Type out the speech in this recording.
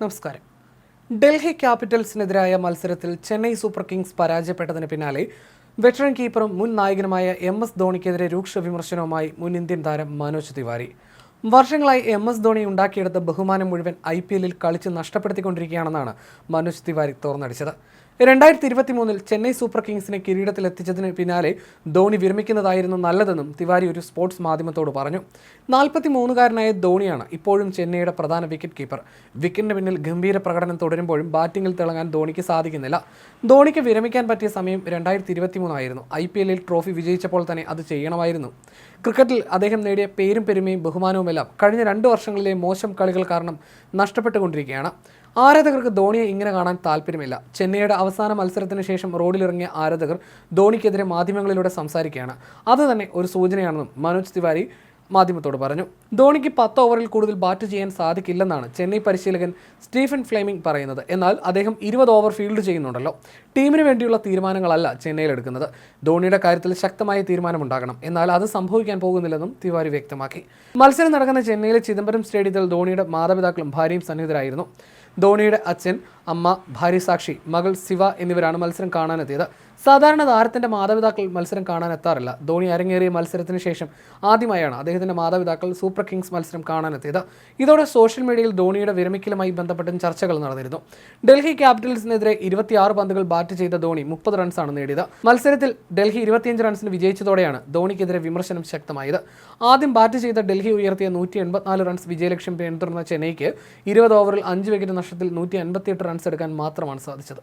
നമസ്കാരം. ഡൽഹി ക്യാപിറ്റൽസിനെതിരായ മത്സരത്തിൽ Chennai super Kings പരാജയപ്പെട്ടതിന് പിന്നാലെ വെറ്ററൻ കീപ്പറും മുൻ നായകനുമായ എം എസ് ധോണിക്കെതിരെ രൂക്ഷ വിമർശനവുമായി മുൻ ഇന്ത്യൻ താരം മനോജ് തിവാരി. വർഷങ്ങളായി എം എസ് ധോണി ഉണ്ടാക്കിയെടുത്ത ബഹുമാനം മുഴുവൻ ഐ പി എല്ലിൽ കളിച്ച് നഷ്ടപ്പെടുത്തിക്കൊണ്ടിരിക്കുകയാണെന്നാണ് മനോജ് തിവാരി തുറന്നടിച്ചത്. രണ്ടായിരത്തി ഇരുപത്തി മൂന്നിൽ ചെന്നൈ സൂപ്പർ കിങ്സിനെ കിരീടത്തിലെത്തിച്ചതിന് പിന്നാലെ ധോണി വിരമിക്കുന്നതായിരുന്നു നല്ലതെന്നും തിവാരി ഒരു സ്പോർട്സ് മാധ്യമത്തോട് പറഞ്ഞു. നാൽപ്പത്തി മൂന്നുകാരനായ ധോണിയാണ് ഇപ്പോഴും ചെന്നൈയുടെ പ്രധാന വിക്കറ്റ് കീപ്പർ. വിക്കറ്റിന് പിന്നിൽ ഗംഭീര പ്രകടനം തുടരുമ്പോഴും ബാറ്റിംഗിൽ തിളങ്ങാൻ ധോണിക്ക് സാധിക്കുന്നില്ല. ധോണിക്ക് വിരമിക്കാൻ പറ്റിയ സമയം രണ്ടായിരത്തി ഇരുപത്തി മൂന്നായിരുന്നു ഐ പി എല്ലിൽ ട്രോഫി വിജയിച്ചപ്പോൾ തന്നെ അത് ചെയ്യണമായിരുന്നു. ക്രിക്കറ്റിൽ അദ്ദേഹം നേടിയ പേരും പെരുമയും ബഹുമാനവുമെല്ലാം കഴിഞ്ഞ രണ്ട് വർഷങ്ങളിലെ മോശം കളികൾ കാരണം നഷ്ടപ്പെട്ടുകൊണ്ടിരിക്കുകയാണ്. ആരാധകർക്ക് ധോണിയെ ഇങ്ങനെ കാണാൻ താല്പര്യമില്ല. ചെന്നൈയുടെ അവസാന മത്സരത്തിന് ശേഷം റോഡിലിറങ്ങിയ ആരാധകർ ധോണിക്കെതിരെ മാധ്യമങ്ങളിലൂടെ സംസാരിക്കുകയാണ്. അത് തന്നെ ഒരു സൂചനയാണെന്നും മനോജ് തിവാരി മാധ്യമത്തോട് പറഞ്ഞു. ധോണിക്ക് പത്ത് ഓവറിൽ കൂടുതൽ ബാറ്റ് ചെയ്യാൻ സാധിക്കില്ലെന്നാണ് ചെന്നൈ പരിശീലകൻ സ്റ്റീഫൻ ഫ്ലെമിംഗ് പറയുന്നത്. എന്നാൽ അദ്ദേഹം ഇരുപത് ഓവർ ഫീൽഡ് ചെയ്യുന്നുണ്ടല്ലോ. ടീമിന് വേണ്ടിയുള്ള തീരുമാനങ്ങളല്ല ചെന്നൈയിൽ എടുക്കുന്നത്. ധോണിയുടെ കാര്യത്തിൽ ശക്തമായ തീരുമാനമുണ്ടാകണം. എന്നാൽ അത് സംഭവിക്കാൻ പോകുന്നില്ലെന്നും തിവാരി വ്യക്തമാക്കി. മത്സരം നടക്കുന്ന ചെന്നൈയിലെ ചിദംബരം സ്റ്റേഡിയത്തിൽ ധോണിയുടെ മാതാപിതാക്കളും ഭാര്യയും സന്നിഹിതരായിരുന്നു. ധോണിയുടെ അച്ഛൻ അമ്മ ഭാര്യ സാക്ഷി മകൾ ശിവ എന്നിവരാണ് മത്സരം കാണാനെത്തിയത്. സാധാരണ താരത്തിന്റെ മാതാപിതാക്കൾ മത്സരം കാണാൻ എത്താറില്ല. ധോണി അരങ്ങേറിയ മത്സരത്തിന് ശേഷം ആദ്യമായാണ് അദ്ദേഹത്തിന്റെ മാതാപിതാക്കൾ സൂപ്പർ കിങ്സ് മത്സരം കാണാനെത്തിയത് ഇതോടെ സോഷ്യൽ മീഡിയയിൽ ധോണിയുടെ വിരമിക്കലുമായി ബന്ധപ്പെട്ടും ചർച്ചകൾ നടന്നിരുന്നു. ഡൽഹി ക്യാപിറ്റൽസിനെതിരെ ഇരുപത്തിയാറ് പന്തുകൾ ബാറ്റ് ചെയ്ത ധോണി മുപ്പത് റൺസാണ് നേടിയത്. മത്സരത്തിൽ ഡൽഹി ഇരുപത്തിയഞ്ച് റൺസിന് വിജയിച്ചതോടെയാണ് ധോണിക്കെതിരെ വിമർശനം ശക്തമായത്. ആദ്യം ബാറ്റ് ചെയ്ത ഡൽഹി ഉയർത്തിയ നൂറ്റി എൺപത്തിനാല് റൺസ് വിജയലക്ഷ്യം പിന്തുടർന്ന ചെന്നൈക്ക് ഇരുപത് ഓവറിൽ അഞ്ച് വിക്കറ്റ് നഷ്ടത്തിൽ നൂറ്റി അൻപത്തിയെട്ട് റൺസ് എടുക്കാൻ മാത്രമാണ് സാധിച്ചത്.